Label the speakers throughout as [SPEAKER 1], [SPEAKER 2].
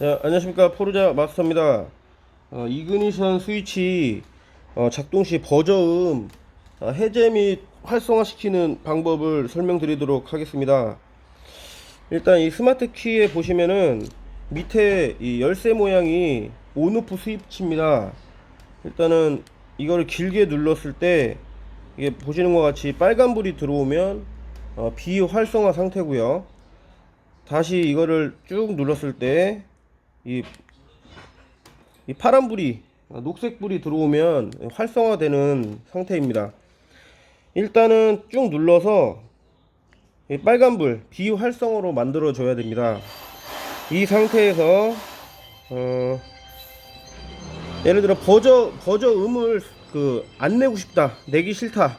[SPEAKER 1] 네, 안녕하십니까 포르자 마스터입니다. 어, 이그니션 스위치 어, 작동 시 버저음 어, 해제 및 활성화시키는 방법을 설명드리도록 하겠습니다. 일단 이 스마트 키에 보시면은 밑에 이 열쇠 모양이 온오프 스위치입니다. 일단은 이거를 길게 눌렀을 때 이게 보시는 것 같이 빨간불이 들어오면 어, 비활성화 상태고요. 다시 이거를 쭉 눌렀을 때 이 이 파란 불이 어, 녹색 불이 들어오면 활성화되는 상태입니다. 일단은 쭉 눌러서 이 빨간 불 비활성화로 만들어 줘야 됩니다. 이 상태에서 어 예를 들어 버저 버저 음을 그 안 내고 싶다 내기 싫다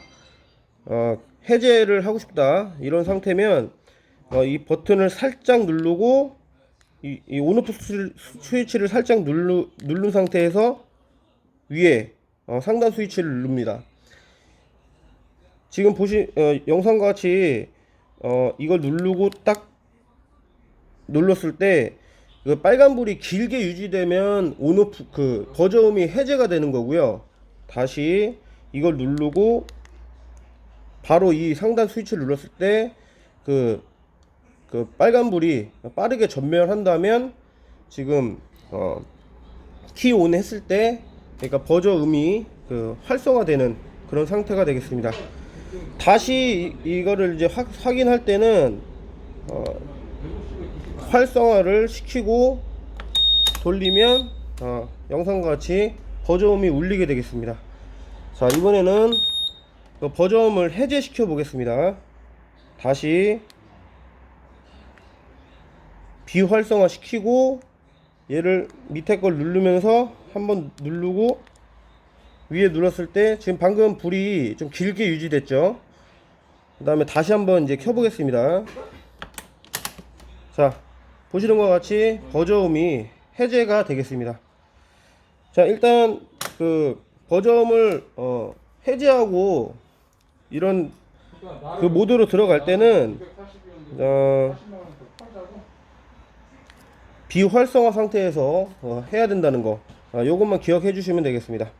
[SPEAKER 1] 어 해제를 하고 싶다 이런 상태면 어, 이 버튼을 살짝 누르고 이, 이 온오프 스- 스위치를 살짝 누르, 누른 상태에서 위에 어, 상단 스위치를 누릅니다. 지금 보시 어, 영상과 같이 어, 이걸 누르고 딱 눌렀을 때그 빨간불이 길게 유지되면 온오프 그 버저음이 해제가 되는 거고요. 다시 이걸 누르고 바로 이 상단 스위치를 눌렀을 때 그 그 빨간불이 빠르게 전멸한다면 지금 어, 키온 했을 때 그러니까 버저 음이 그 활성화되는 그런 상태가 되겠습니다. 다시 이- 이거를 이제 확, 확인할 때는 어, 활성화를 시키고 돌리면 어, 영상과 같이 버저음이 울리게 되겠습니다. 자 이번에는 그 버저음을 해제시켜 보겠습니다. 다시 비활성화 시키고 얘를 밑에 걸 누르면서 한번 누르고 위에 눌렀을 때 지금 방금 불이 좀 길게 유지됐죠? 그 다음에 다시 한번 이제 켜보겠습니다. 자 보시는 것과 같이 버저음이 해제가 되겠습니다. 자 일단 그 버저음을 어, 해제하고 이런 그 모드로 들어갈 때는 어, 비활성화 상태에서 어, 해야 된다는 거 아, 요것만 기억해 주시면 되겠습니다